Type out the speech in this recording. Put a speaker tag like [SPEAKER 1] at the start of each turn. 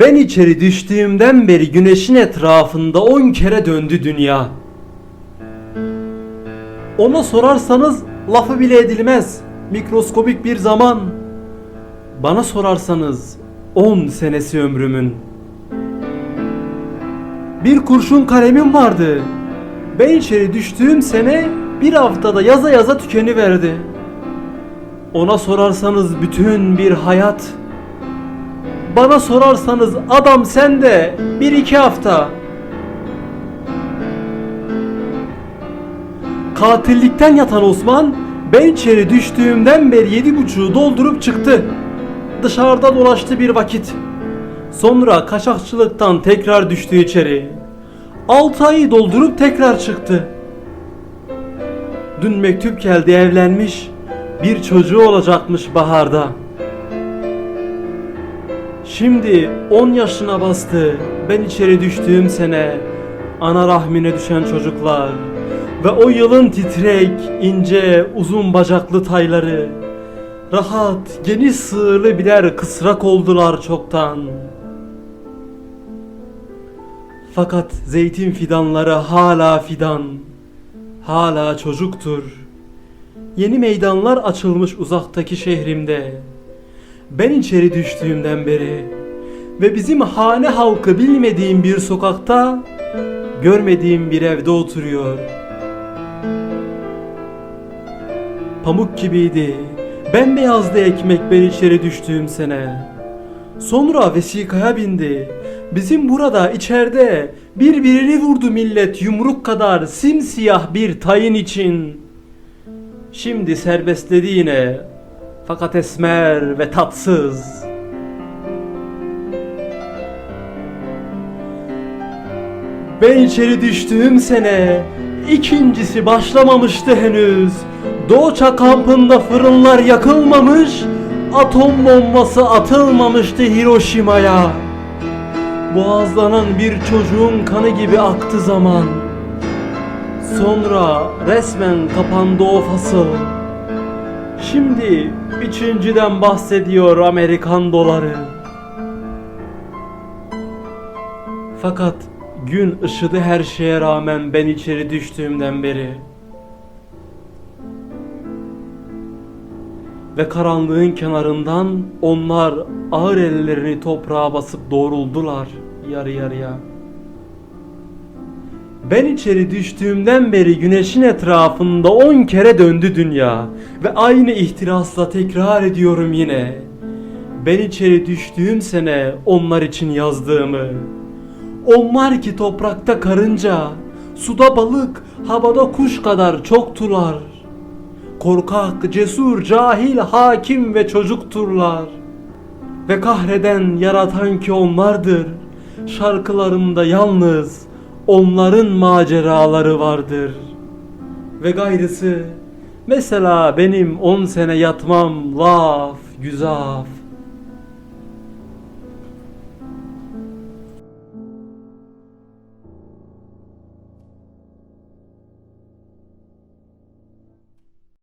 [SPEAKER 1] Ben içeri düştüğümden beri güneşin etrafında on kere döndü dünya. Ona sorarsanız lafı bile edilmez. Mikroskobik bir zaman. Bana sorarsanız 10 senesi ömrümün. Bir kurşun kalemim vardı. Ben içeri düştüğüm sene bir haftada yaza yaza tükeniverdi. Ona sorarsanız bütün bir hayat. Bana sorarsanız adam sende bir iki hafta. Katillikten yatan Osman ben içeri düştüğümden beri yedi buçuğu doldurup çıktı. Dışarıda dolaştı bir vakit. Sonra kaçakçılıktan tekrar düştü içeri. Altı ayı doldurup tekrar çıktı. Dün mektup geldi evlenmiş. Bir çocuğu olacakmış baharda. Şimdi 10 yaşına bastı. Ben içeri düştüğüm sene ana rahmine düşen çocuklar ve o yılın titrek, ince, uzun bacaklı tayları rahat, geniş sığırlı birer kısrak oldular çoktan. Fakat zeytin fidanları hala fidan, hala çocuktur. Yeni meydanlar açılmış uzaktaki şehrimde. Ben içeri düştüğümden beri ve bizim hane halkı bilmediğim bir sokakta, görmediğim bir evde oturuyor. Pamuk gibiydi, bembeyazdı ekmek ben içeri düştüğüm sene. Sonra vesikaya bindi. Bizim burada içeride birbirini vurdu millet yumruk kadar simsiyah bir tayin için. Şimdi serbestledi yine. Fakat esmer ve tatsız. Ben içeri düştüğüm sene ikincisi başlamamıştı henüz. Doğuça kampında fırınlar yakılmamış, atom bombası atılmamıştı Hiroşima'ya. Boğazlanan bir çocuğun kanı gibi aktı zaman. Sonra resmen kapandı o fasıl. Şimdi üçüncüden bahsediyor Amerikan doları. Fakat gün ışıdı her şeye rağmen ben içeri düştüğümden beri. Ve karanlığın kenarından onlar ağır ellerini toprağa basıp doğruldular yarı yarıya. Ben içeri düştüğümden beri güneşin etrafında on kere döndü dünya ve aynı ihtirasla tekrar ediyorum yine. Ben içeri düştüğüm sene onlar için yazdığımı. Onlar ki toprakta karınca, suda balık, havada kuş kadar çoktular. Korkak, cesur, cahil, hakim ve çocukturlar. Ve kahreden, yaratan ki onlardır. Şarkılarımda yalnız onların maceraları vardır. Ve gayrısı mesela benim on sene yatmam laf, güzaf.